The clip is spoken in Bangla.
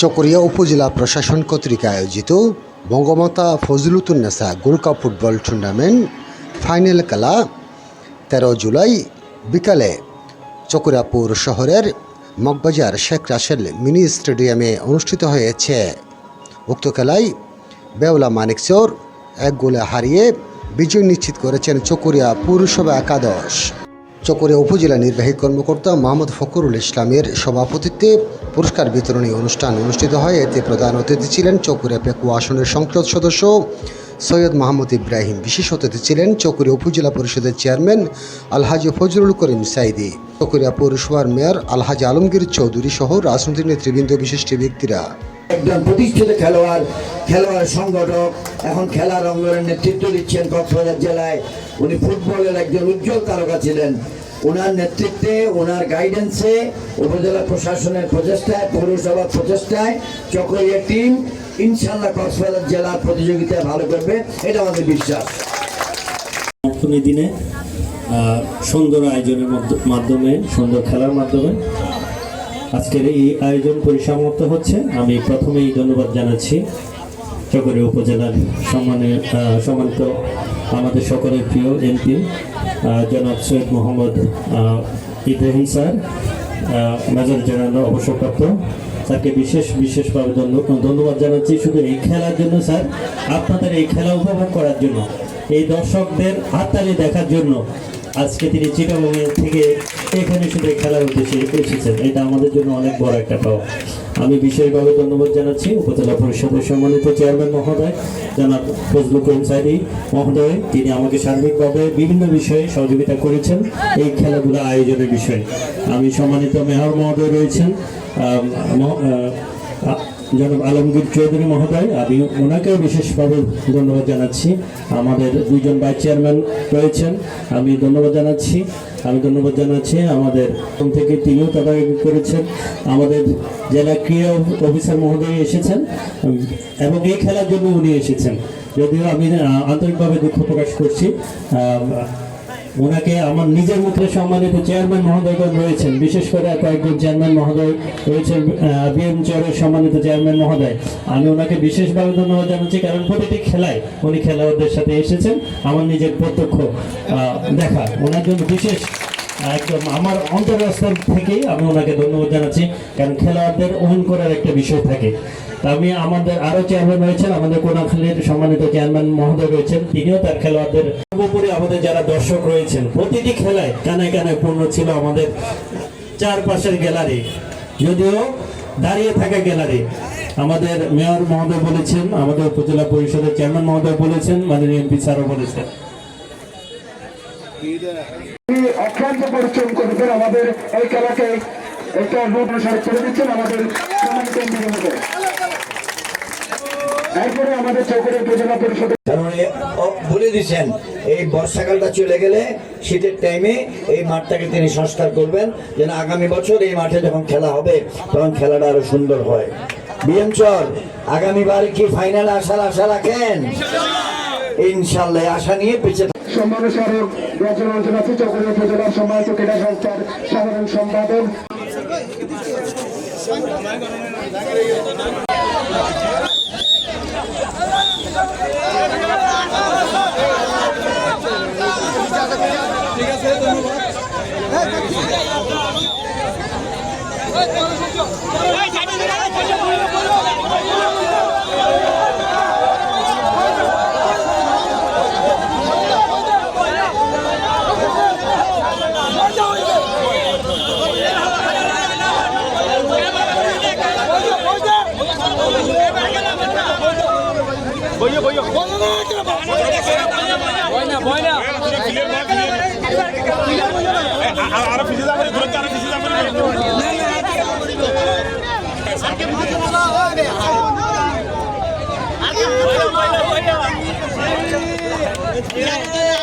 চকরিয়া উপজেলা প্রশাসন কর্তৃক আয়োজিত Bangamata Fazilatunnesa gold cup football tournament final খেলা তেরো জুলাই বিকালে চকরিয়া শহরের মগবাজার শেখ রাসেল মিনি স্টেডিয়ামে অনুষ্ঠিত হয়েছে। উক্ত খেলায় বেওলা মানিকচর এক গোলে হারিয়ে বিজয় নিশ্চিত করেছেন চকরিয়া পৌরসভা একাদশ। চকরিয়া উপজেলা নির্বাহী কর্মকর্তা মোহাম্মদ ফকরুল ইসলামের সভাপতিত্বে পুরস্কার বিতরণী অনুষ্ঠান অনুষ্ঠিত হয়। এতে প্রধান অতিথি ছিলেন চকরিয়া পেকুয়া আসনের সংসদ সদস্য সৈয়দ মাহমুদ ইব্রাহিম, বিশেষ অতিথি ছিলেন চকরিয়া উপজেলা পরিষদের চেয়ারম্যান আলহাজি ফজরুল করিম সাইদি, চকরিয়া পৌরসভার মেয়র আলহাজি আলমগীর চৌধুরী সহ রাজনৈতিক নেতৃবৃন্দ, বিশিষ্ট ব্যক্তিরা। একজন প্রতিষ্ঠিত খেলোয়াড় খেলোয়াড় সংগঠক, এখন খেলার অঙ্গনের নেতৃত্ব দিচ্ছেন কক্সবাজার জেলায়। উনি ফুটবলের একজন উজ্জ্বল তারকা ছিলেন। ওনার নেতৃত্বে ওনার গাইডেন্সে উপজেলা প্রশাসনের প্রচেষ্টায় পৌরসভার প্রচেষ্টায় চকরিয়া টিম ইনশাল্লাহ কক্সবাজার জেলার প্রতিযোগিতায় ভালো করবে, এটা আমাদের বিশ্বাস। দিনে সুন্দর আয়োজনের মাধ্যমে, সুন্দর খেলার মাধ্যমে আজকের এই আয়োজন পরিসমাপ্ত হচ্ছে। আমি প্রথমেই ধন্যবাদ জানাচ্ছি চকরি উপজেলার সম্মানে সম্মানিত আমাদের সকলের প্রিয় এমপি জনাব Syed Mohammad Ibrahim sir major general অবসরপ্রাপ্ত স্যারকে বিশেষ, বিশেষভাবে ধন্য- ধন্যবাদ জানাচ্ছি শুধু এই খেলার জন্য স্যার, আপনাদের এই খেলা উপভোগ করার জন্য, এই দর্শকদের হাততালি দেখার জন্য। আজকে তিনি চিটাগংয়ে থেকে এখানে শুধু খেলার উদ্দেশ্যে এসেছেন। এটা আমাদের জন্য অনেক বড় একটা পাওয়া। আমি বিশেষভাবে ধন্যবাদ জানাচ্ছি উপজেলা পরিষদের সম্মানিত চেয়ারম্যান মহোদয়, জনাব ফজলুল করিম মহোদয়। তিনি আমাকে সার্বিকভাবে বিভিন্ন বিষয়ে সহযোগিতা করেছেন এই খেলাধুলা আয়োজনের বিষয়ে। আমি সম্মানিত মেহর মহোদয় রয়েছেন। জনাব আলমগীর চৌধুরী মহোদয়, আমি ওনাকেও বিশেষভাবে ধন্যবাদ জানাচ্ছি। আমাদের দুইজন ভাইস চেয়ারম্যান রয়েছেন, আমি ধন্যবাদ জানাচ্ছি। আমি ধন্যবাদ জানাচ্ছি আমাদের থেকে তিনিও তদারকি করেছেন। আমাদের জেলা ক্রীড়া অফিসার মহোদয় এসেছেন, এবং এই খেলার জন্য উনি এসেছেন। যদিও আমি আন্তরিকভাবে দুঃখ প্রকাশ করছি। ওনাকে আমার নিজের মুখে সম্মানিত চেয়ারম্যান মহোদয়গণ রয়েছেন। বিশেষ করে কয়েকজন চেয়ারম্যান মহোদয় রয়েছেন বিএম চেয়ারের সম্মানিত চেয়ারম্যান মহোদয়। আমি ওনাকে বিশেষভাবে ধন্যবাদ জানাচ্ছি, কারণ প্রতিটি খেলায় উনি খেলোয়াড়দের সাথে এসেছেন। আমার নিজের প্রত্যক্ষ দেখা। ওনার জন্য বিশেষ একদম আমার অন্তরস্থল থেকে আমি ওনাকে ধন্যবাদ জানাচ্ছি, কারণ খেলোয়াড়দের ওন করার একটা বিষয় থাকে। আমি আমাদের আরও চেয়ারম্যান রয়েছেন, আমাদের কোনাখালীর সম্মানিত চেয়ারম্যান মহোদয় রয়েছেন, তিনিও তার খেলোয়াড়দের সর্বোপরি আমাদের যারা দর্শক রয়েছেন, প্রতিটি খেলায় কানায় কানায় পূর্ণ ছিল আমাদের চারপাশের গ্যালারি। যদিও দাঁড়িয়ে থাকা গ্যালারি। আমাদের মেয়র মহোদয় বলেছেন, আমাদের উপজেলা পরিষদের চেয়ারম্যান মহোদয় বলেছেন, মাননীয় এমপি স্যারও বলেছেন। অক্লান্ত পরিশ্রম করবেন আমাদের এই খেলাকে। একটা করে দিচ্ছেন আমাদের আমাদের বলে দিচ্ছেন, এই বর্ষাকালটা চলে গেলে শীতের টাইমে এই মাঠটাকে তিনি সংস্কার করবেন, যেন আগামী বছর এই মাঠে যখন খেলা হবে, তখন খেলাটা আরও সুন্দর হয়। বিএম চর আগামীবার কি ফাইনালে আসার আশা রাখেন? ইনশাল্লাহ, আশা নিয়ে পিছিয়ে সম্মান স্মারক রচনা অঞ্চল আছে চৌকরে উপজেলার সম্মানিত ক্রীড়া সংস্থার সাধারণ সম্পাদক আরও পিছিয়ে যাবে আরও পিছিয়ে যাবে Yeah.